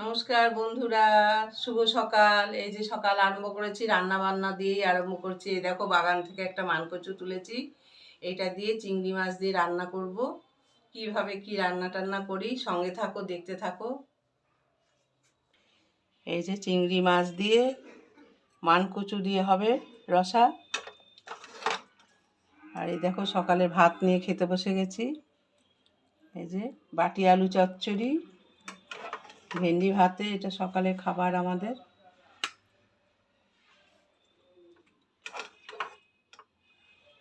নমস্কার বন্ধুরা, শুভ সকাল। এই যে সকাল আরম্ভ করেছি রান্না বান্না দিয়েই আরম্ভ করছি। এই দেখো, বাগান থেকে একটা মানকচু তুলেছি। এটা দিয়ে চিংড়ি মাছ দিয়ে রান্না করব। কীভাবে কি রান্না টান্না করি, সঙ্গে থাকো, দেখতে থাকো। এই যে চিংড়ি মাছ দিয়ে মানকচু দিয়ে হবে রসা। আর এই দেখো, সকালে ভাত নিয়ে খেতে বসে গেছি। এই যে বাটি আলু চচ্চড়ি। ভেন্ডি ভাতে, এটা সকালের খাবার আমাদের।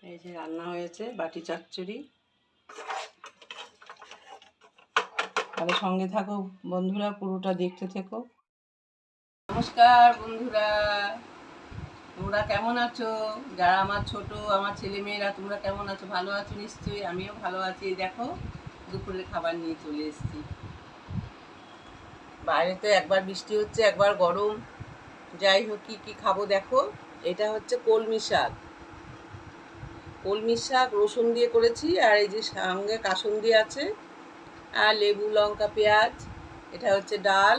এই যে রান্না হয়েছে, বাটি চচ্চড়ি। তাহলে সঙ্গে থাকো বন্ধুরা, পুরোটা দেখতে থেকো। নমস্কার বন্ধুরা, তোমরা কেমন আছো? যারা আমার ছোট, আমার ছেলে মেয়েরা তোমরা কেমন আছো? ভালো আছো নিশ্চয়ই? আমিও ভালো আছি। দেখো, দুপুরের খাবার নিয়ে চলে এসেছি। বাইরে তো একবার বৃষ্টি হচ্ছে, একবার গরম। যাই হোক, কি কি খাব দেখো। এটা হচ্ছে কলমি শাক। কলমি শাক রসুন দিয়ে করেছি, আর এই যে সঙ্গে কাসুন্দি আছে, আর লেবু, লঙ্কা, পেঁয়াজ, এটা হচ্ছে ডাল,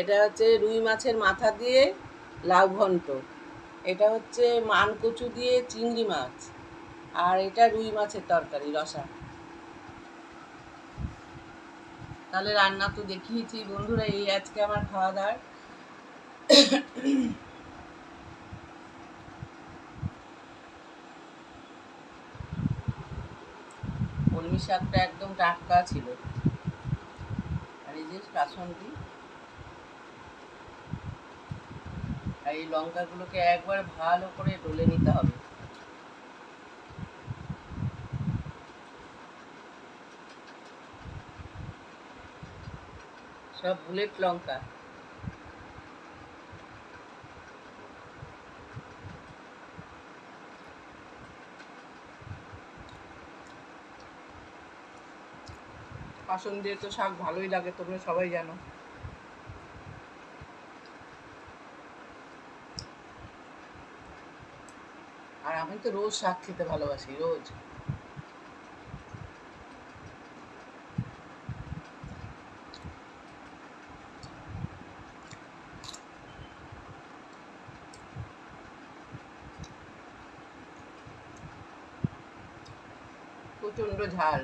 এটা হচ্ছে রুই মাছের মাথা দিয়ে লাউ ঘন্ট, এটা হচ্ছে মানকচু দিয়ে চিংড়ি মাছ, আর এটা রুই মাছের তরকারি, রসা। তাহলে রান্না তো দেখিয়েছি, বন্ধুরা, এই আজকে আমার খাওয়া দাওয়ার। কলমি শাকটা একদম টাটকা ছিল। আর এই যে কাসন্দি। আর এই লঙ্কাগুলোকে একবার ভালো করে ডলে নিতে হবে। সব বুলেট লঙ্কা। আসন দিয়ে তো শাক ভালোই লাগে, তোমরা সবাই জানো। আর আমি তো রোজ শাক খেতে ভালোবাসি, রোজ। প্রচণ্ড ঝাল।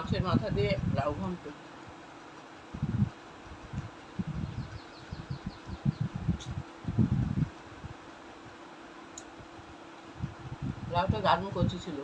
মাছের মাথা দিয়ে লাউ ঘন্ট। লাউটা দারুণ কচি ছিল।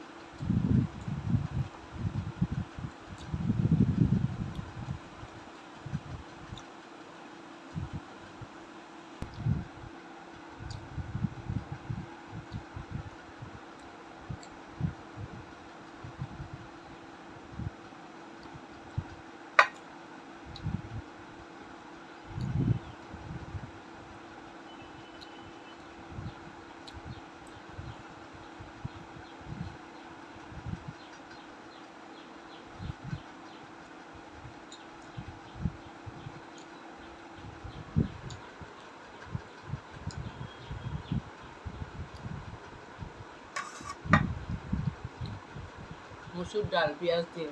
মসুর ডাল পেঁয়াজ দিয়ে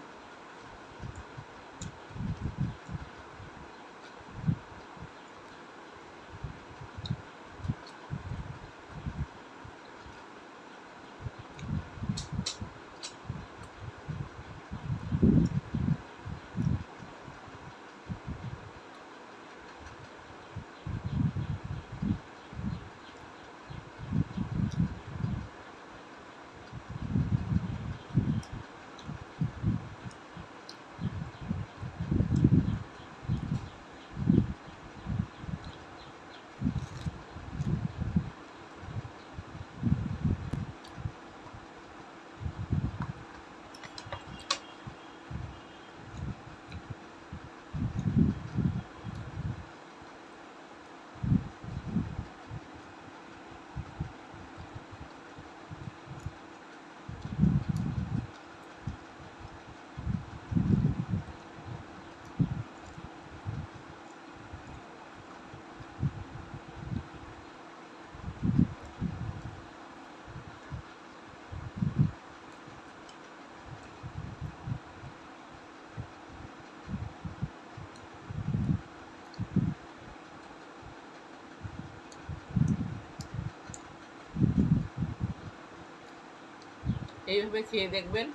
এইভাবে খেয়ে দেখবেন।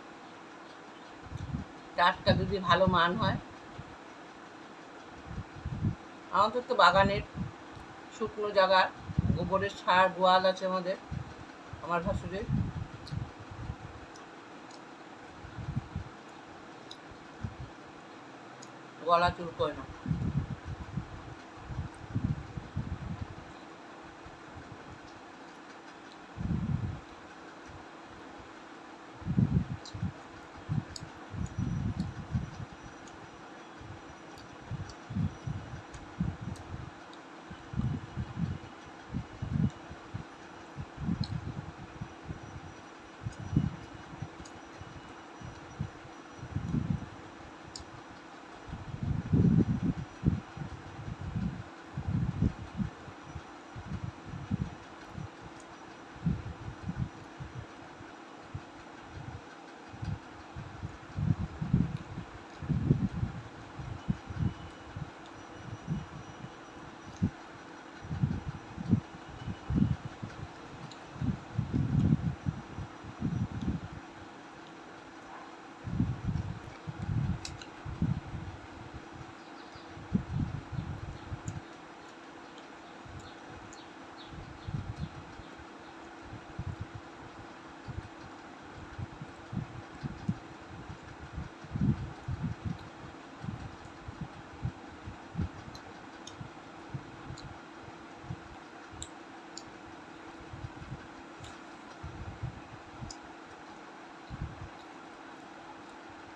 টাটকা যদি ভালো মান হয়। আমাদের তো বাগানের শুকনো জায়গা গোবরের সার, গোয়াল আছে আমাদের, আমার ভাসুরের। গলা চুল করে না।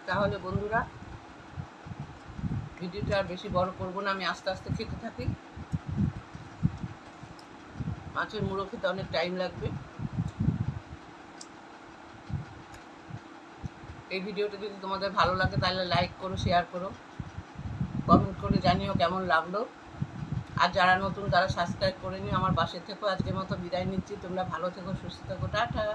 তাহলে বন্ধুরা, ভিডিওটা আর বেশি বড় করব না, আমি আস্তে আস্তে খেতে থাকি। মাছের মুড়ো খেতে অনেক টাইম লাগবে। এই ভিডিওটা যদি তোমাদের ভালো লাগে, তাহলে লাইক করো শেয়ার করো। কমেন্ট করে জানিও কেমন লাগল। আর যারা নতুন, তারা সাবস্ক্রাইব করে নিও। আমার বাসে থেকো। আজকের মতো বিদায় নিচ্ছি। তোমরা ভালো থেকো, সুস্থ থেকো। টাটা!